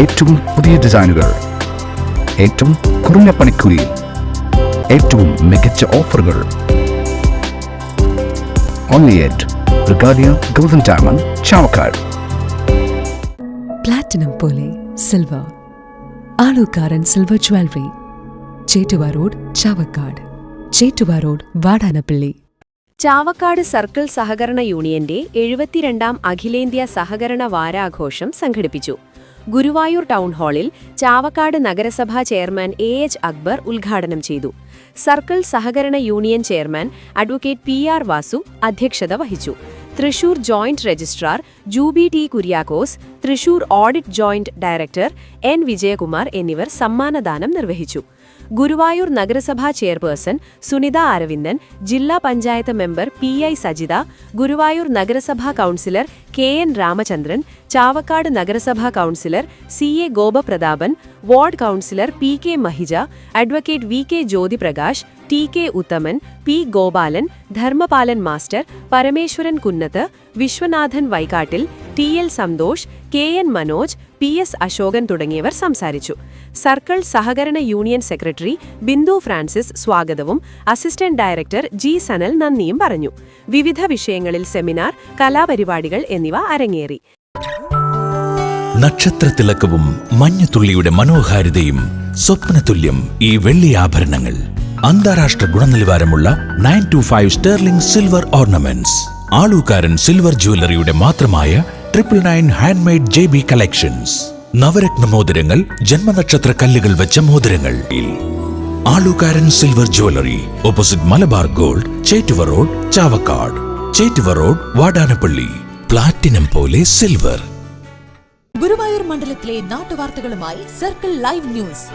ഏറ്റവും പുതിയ ഡിസൈനുകൾ. ഏറ്റവും കുറഞ്ഞ പണിക്കൂലിയിൽ ഏറ്റവും മികച്ച ഓഫറുകൾ. Only at Regalia golden diamond Chavakkad platinum പോലെ silver Alukkaran silver jewellery Chettuva road Chavakkad Chettuva road Vadanappally Chavakkad circle സഹകരണ യൂണിയന്റെ എഴുപത്തിരണ്ടാം അഖിലേന്ത്യാ സഹകരണ വാരാഘോഷം സംഘടിപ്പിച്ചു. ഗുരുവായൂർ ടൗൺ ഹാളിൽ ചാവക്കാട് നഗരസഭാ ചെയർമാൻ എ എച്ച് അക്ബർ ഉദ്ഘാടനം ചെയ്തു. സർക്കിൾ സഹകരണ union chairman advocate P R Vasu അധ്യക്ഷത വഹിച്ചു. Thrissur joint registrar Jubi T Kuriakose Thrissur audit joint director N Vijayakumar എന്നിവർ സമ്മാനദാനം നിർവഹിച്ചു. ഗുരുവായൂർ നഗരസഭാ ചെയർപേഴ്സൺ സുനിത അരവിന്ദൻ ജില്ലാ panchayat member P I Sajitha Guruvayur നഗരസഭാ councillor K N Ramachandran Chavakkad നഗരസഭാ councillor C A Gopaprathapan ward councillor P K Mahija advocate V K Jyothiprakash T K Uthaman P Gopalan Dharmapalan master Parameswaran Kunnath Viswanathan Vaikattil T L Santhosh K N Manoj P S Ashokan തുടങ്ങിയവർ സംസാരിച്ചു. Circle സഹകരണ union secretary Bindu Francis സ്വാഗതവും assistant director G Sanal നന്ദിയും പറഞ്ഞു. വിവിധ വിഷയങ്ങളിൽ seminar കലാപരിപാടികൾ എന്നിവ അരങ്ങേറി. നക്ഷത്രത്തിലക്കവും മഞ്ഞത്തുള്ളിയുടെ മനോഹാരിതയും സ്വപ്നതുല്യം ഈ വെള്ളി ആഭരണങ്ങൾ. അന്താരാഷ്ട്ര ഗുണനിലവാരമുള്ള nine two five sterling silver ornaments Alukkaran silver ജ്വല്ലറിയുടെ മാത്രമായ triple nine handmade J B collections Navratna മോതിരങ്ങൾ ജന്മനക്ഷത്ര കല്ലുകൾ വെച്ച മോതിരങ്ങൾ. Alukkaran silver jewellery opposite Malabar gold Chettuva road Chavakkad. Chettuva road Vadanappally. Platinum പോലെ സിൽവർ ഗുരുവായൂർ മണ്ഡലത്തിലെ നാട്ടുവാർത്തകളുമായി സർക്കിൾ ലൈവ് ന്യൂസ്